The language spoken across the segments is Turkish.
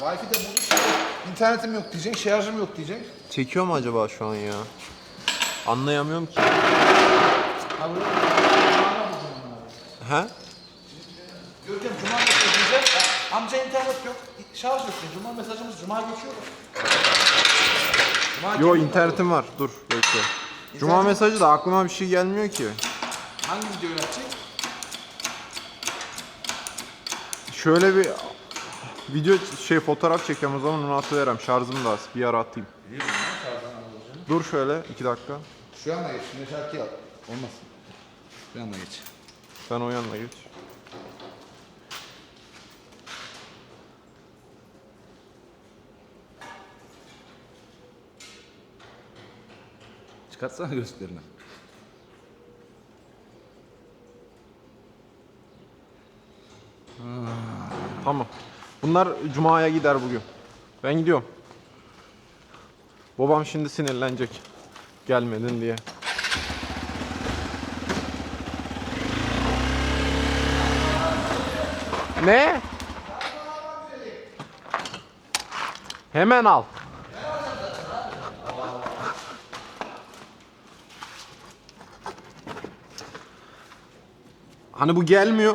Wi-Fi de bulduk. İnternetim yok diyeceksin, şarjım yok diyeceksin. Çekiyor mu acaba şu an ya? Anlayamıyorum ki. Ha böyle He? Görkem Cuma mesajı diyecek. Amca internet yok, şarj yok. Cuma mesajımız Cuma geçiyor. Cuma Yo internetim var. Dur bekle. Cuma mesajı da aklıma bir şey gelmiyor ki. Hangi video yönetecek? Şöyle bir video şey fotoğraf çekeceğim o zaman onu atıverem. Şarjım da az. Bir ara atayım. Dur şöyle iki dakika. Şu yanına geç, şimdi şarkıyı al. Olmaz. Şu yanına geç. Sen o yanına geç. Çıkartsana gözlüklerini. Tamam. Bunlar Cuma'ya gider bugün. Ben gidiyorum. Babam şimdi sinirlenecek. Gelmedin diye. Ne? Hemen al. Hani bu gelmiyor.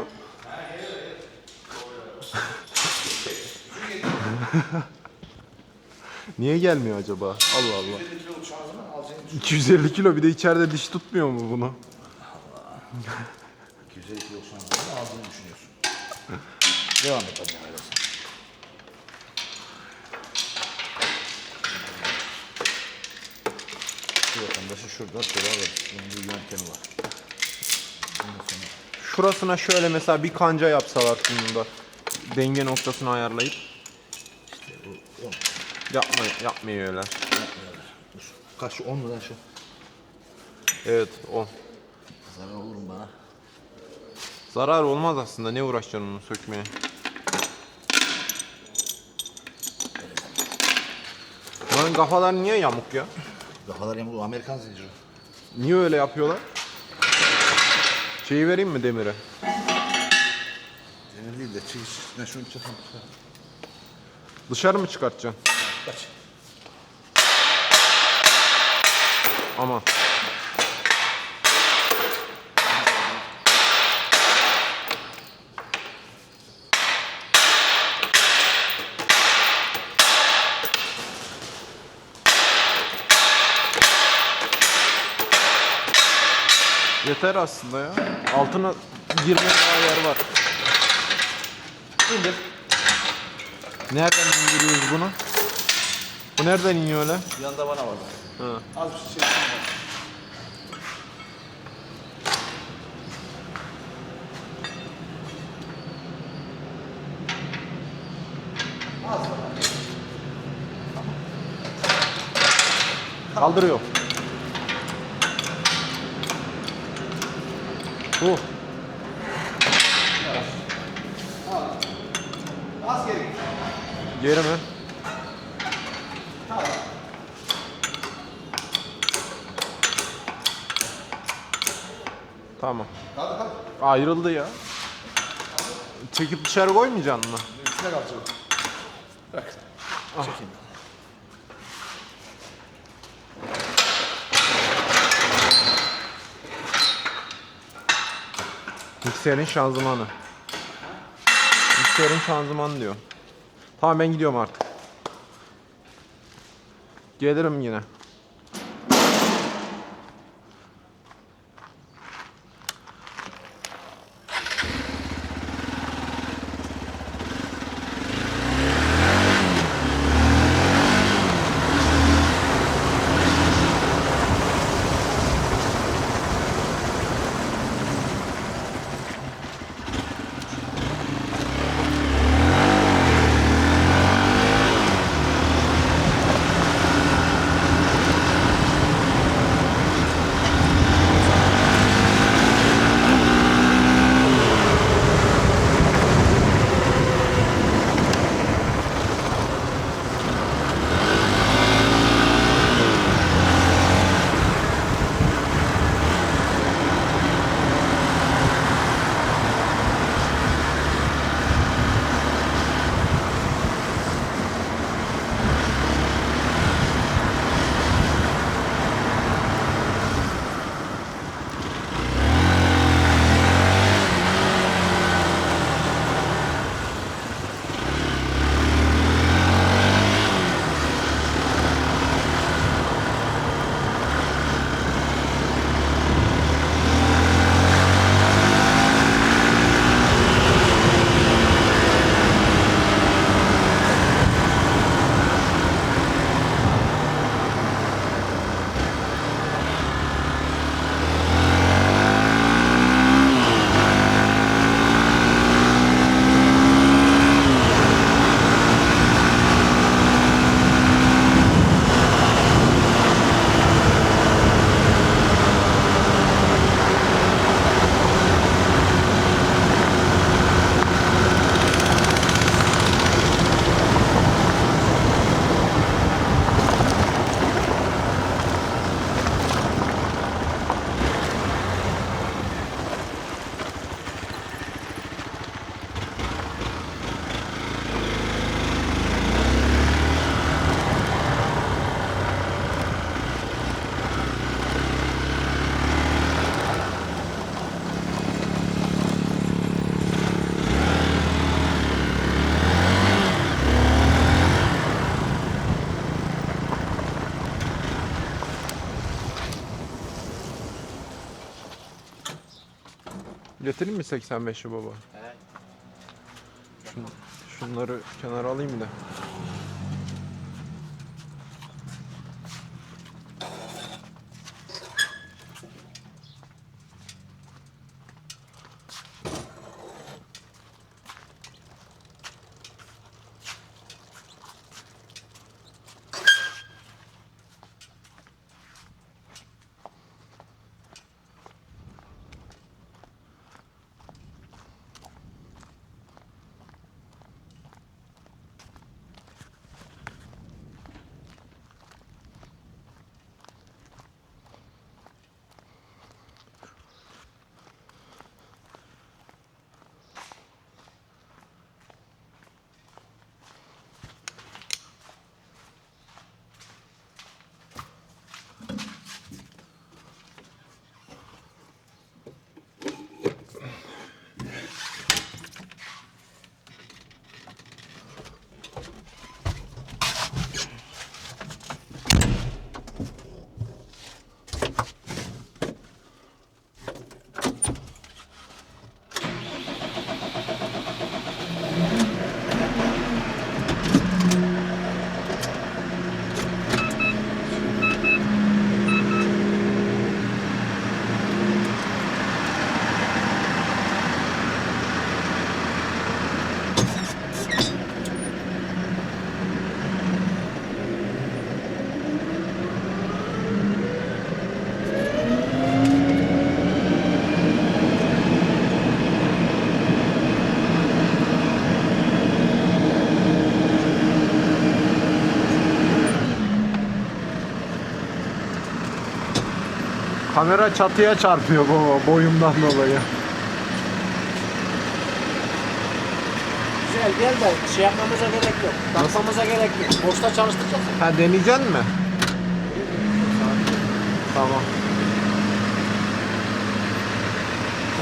Niye gelmiyor acaba? Allah Allah. 250 kilo bir de içeride diş tutmuyor mu bunu? 250 kilo şanzımanı aldığını düşünüyorsun. Devam et hadi. öyleyse. Şu vatandaşı şurada şöyle. Bunun bir yöntemi var. Şurasına şöyle mesela bir kanca yapsalar şunun da denge noktasını ayarlayıp işte bu 10 yapma yapmıyor öyle. Dur. Kaç şu 10 mu lan şu? Evet o. Zarar olur mu bana? Zarar olmaz aslında ne uğraşacaksın onu sökmeye. Lan kafalar niye yamuk ya? Kafalar yamuk. Amerikan zinciri. Niye öyle yapıyorlar? Şeyi vereyim mi demire? Demir değil de çekiç. Ben şunu çakayım. Dışarı mı çıkartacaksın? Kaç. Ama. Yeter aslında ya. Altına girme daha yer var. İndir. Nereden indiriyoruz bunu? Bu nereden iniyor öyle? Yanında bana var. Ha. Az bir şey var. Kaldırıyor. Bu. Az geri. Geri mi? Ayrıldı ya. Çekip dışarı koymayacaksın mı? Üstüne kalacak. Bırak. Çekeyim. Mikserin şanzımanı. Mikserin şanzımanı diyor. Tamam ben gidiyorum artık. Gelirim yine. Getireyim mi 85'i baba? He. Şun, şunları kenara alayım da. Kamera çatıya çarpıyor baba boyumdan dolayı. Güzel gel de şey yapmamıza gerek yok. Takmamıza gerek yok. Boşta çalıştıracağız. Ha deneyeceksin mi? Tamam.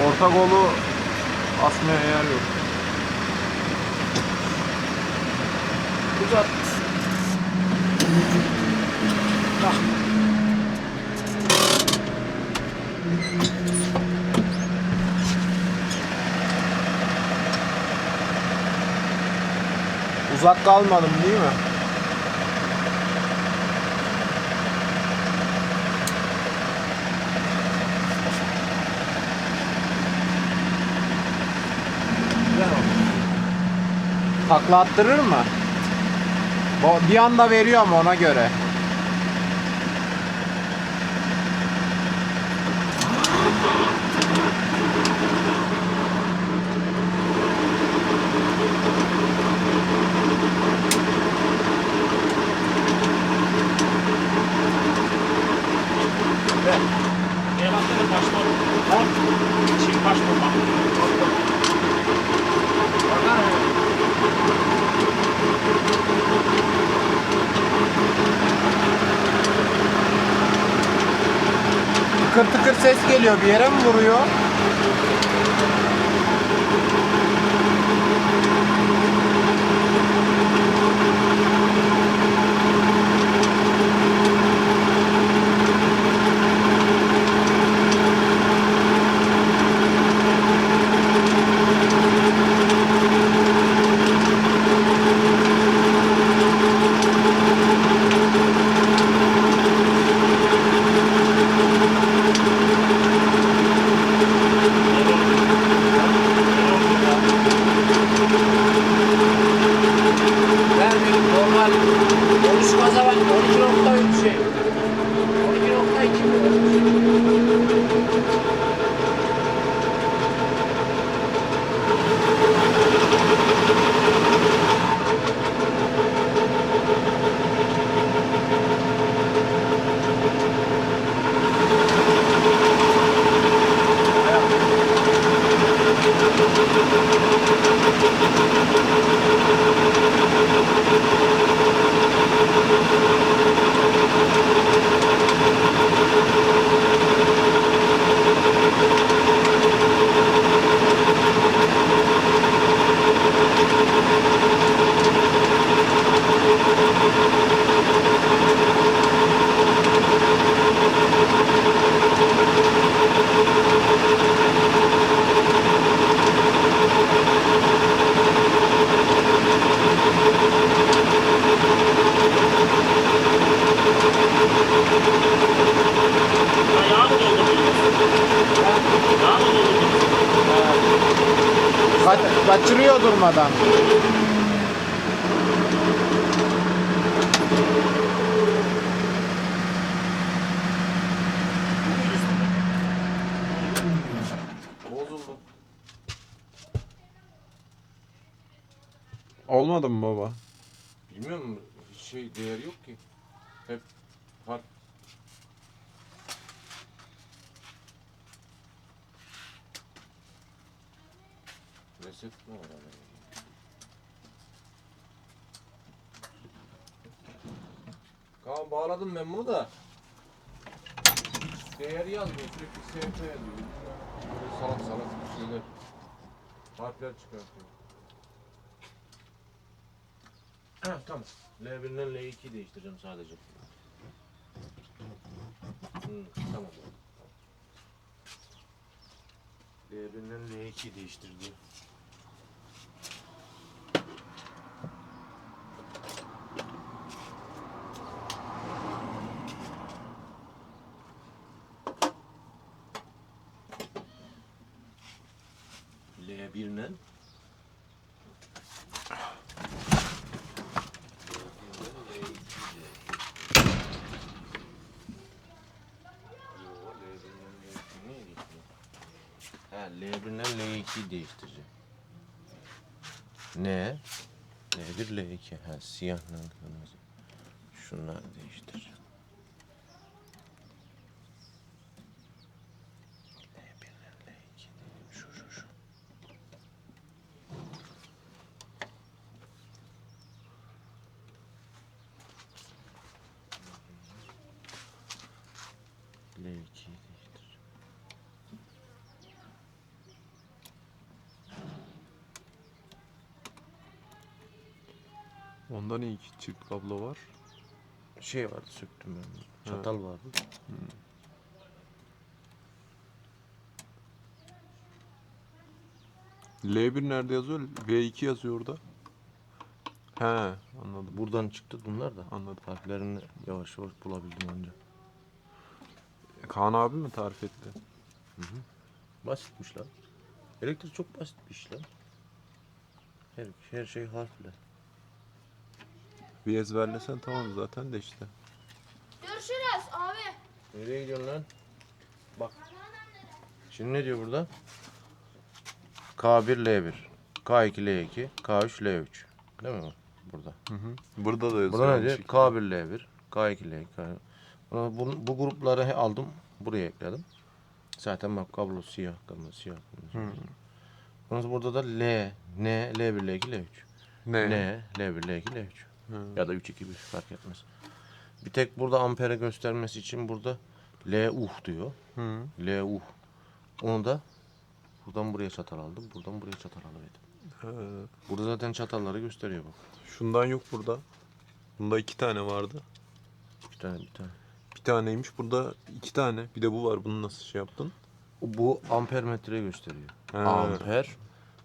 Orta kolu asmaya yer yok. Uzat. Bak. Uzak kalmadım değil mi? Takla attırır mı? Bir anda veriyor ama ona göre. Ha? Şimdi başla bak. Tıkır tıkır ses geliyor. Bir yere mi vuruyor? Ka kaçırıyor durmadan. Bozuldu. Olmadı mı baba? Bilmiyorum. Hiç şey değer yok ki. Hep Mi var arada? Kaan bağladım ben bunu da. Değer yazmıyor sürekli SF yazıyor. Böyle salak salak şeyler. Harfler çıkartıyor. Ha tamam. L1'den L2 değiştireceğim sadece. Hı, tamam. L1'den L2 değiştirdi. L1'den Ha, L1'den L2'yi değiştireceğim. Ne? L1, L2. Ha, siyahla kırmızı. Şunları değiştireceğim. L1'den L2 değil. Şu, şu, şu. L2'yi değiştireceğim. Onda ne iki çift kablo var? Şey vardı söktüm ben. Çatal vardı. L1 nerede yazıyor? V2 yazıyor orada. He anladım. Buradan çıktı bunlar da. Anladım. Harflerini yavaş yavaş bulabildim önce. Kaan abi mi tarif etti? Basitmiş lan. Elektrik çok basit bir iş lan. Her, her şey harfle. Bir ezberlesen tamam zaten de işte. Görüşürüz abi. Nereye gidiyorsun lan? Bak. Şimdi ne diyor burada? K1 L1, K2 L2, K3 L3. Değil mi? bu? Burada. Burada da yazıyor. Burada ne diyor? şekilde. K1 L1, K2 L2. K... Bunu- Bu, bu grupları aldım. Buraya ekledim. Zaten bak kablo siyah, kırmızı, siyah. Ondan sonra burada da L, N, L1, L2, L3. Ne? N, L1, L2, L3. Ya da 3, 2, 1 fark etmez. Bir tek burada ampere göstermesi için burada L uh diyor. Hı. L uh. Onu da buradan buraya çatal aldım. Buradan buraya çatal alıverdim. He. Burada zaten çatalları gösteriyor bak. Şundan yok burada. Bunda iki tane vardı. Bir tane bir tane. Bir taneymiş. Burada iki tane. Bir de bu var. Bunu nasıl şey yaptın? Bu amper metre gösteriyor. He. Amper,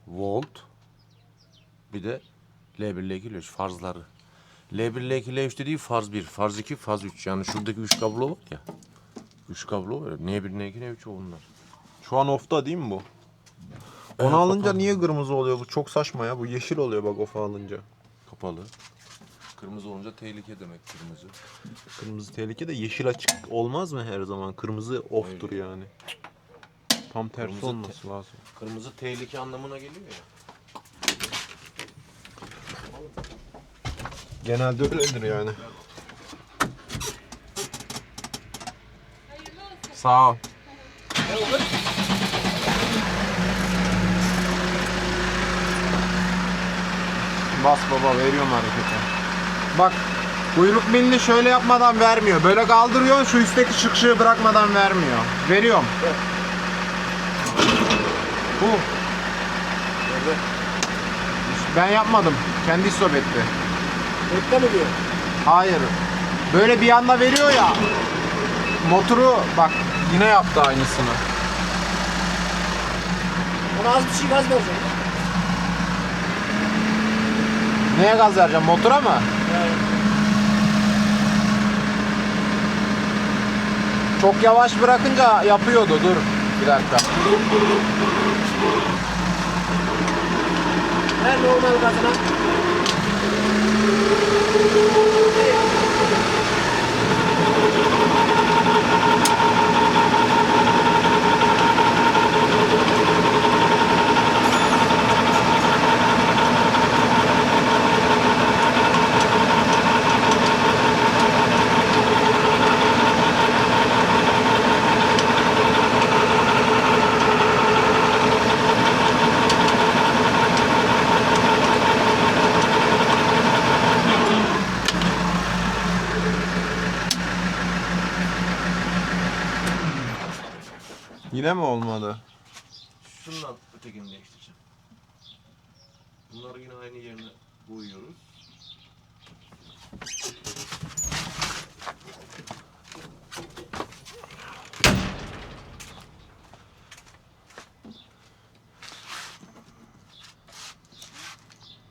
volt, bir de L1, L2, L3 farzları. L1, L2, L3 dediği farz 1, farz 2, farz 3. Yani şuradaki 3 kablo var ya. 3 kablo var ya. N1, N2, N3 o onlar. Şu an off'ta değil mi bu? Onu alınca niye kırmızı oluyor? Bu çok saçma ya. Bu yeşil oluyor bak off'a alınca. Kapalı. Kırmızı olunca tehlike demek kırmızı. Kırmızı tehlike de yeşil açık olmaz mı her zaman? Kırmızı off'tur yani. Tam tersi Kırmızı olması lazım. Kırmızı tehlike anlamına geliyor ya. Genelde öyledir yani. Sağ ol. Bas baba veriyorum harekete. Bak kuyruk milini şöyle yapmadan vermiyor. Böyle kaldırıyorsun şu üstteki çıkışı bırakmadan vermiyor. Veriyorum. Bu. Ben yapmadım. Kendi istop Bekle mi diyor? Hayır. Böyle bir anda veriyor ya. Motoru bak yine yaptı aynısını. Ona az bir şey gaz verecek. Neye gaz vereceğim? Motora mı? Çok yavaş bırakınca yapıyordu. Dur. Bir dakika. Ver normal gazına. Thank you. Yine mi olmadı? Şundan ötekini değiştireceğim. Bunları yine aynı yerine koyuyoruz.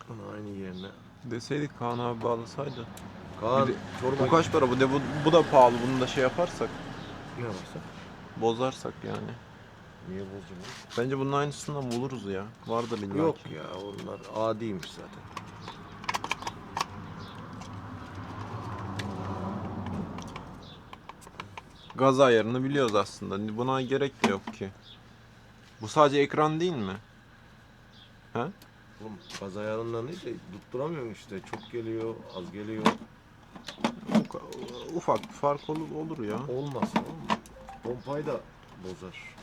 Bunu aynı yerine. Deseydik Kaan abi bağlasaydı. Kaan, Bir de- çorba Bu kaç para? Bu, de, bu, bu da pahalı. Bunu da şey yaparsak, Ne varsa? Bozarsak yani. Niye bozacağım? Bence bunun aynısından buluruz ya. Vardır illa Yok ki. ya onlar adiymiş zaten. Gaz ayarını biliyoruz aslında. Buna gerek de yok ki. Bu sadece ekran değil mi? He? Oğlum gaz ayarından değil de tutturamıyorum işte. Çok geliyor, az geliyor. Ufak, ufak bir fark olur, olur ya. Olmaz mı? Pompayı da bozar.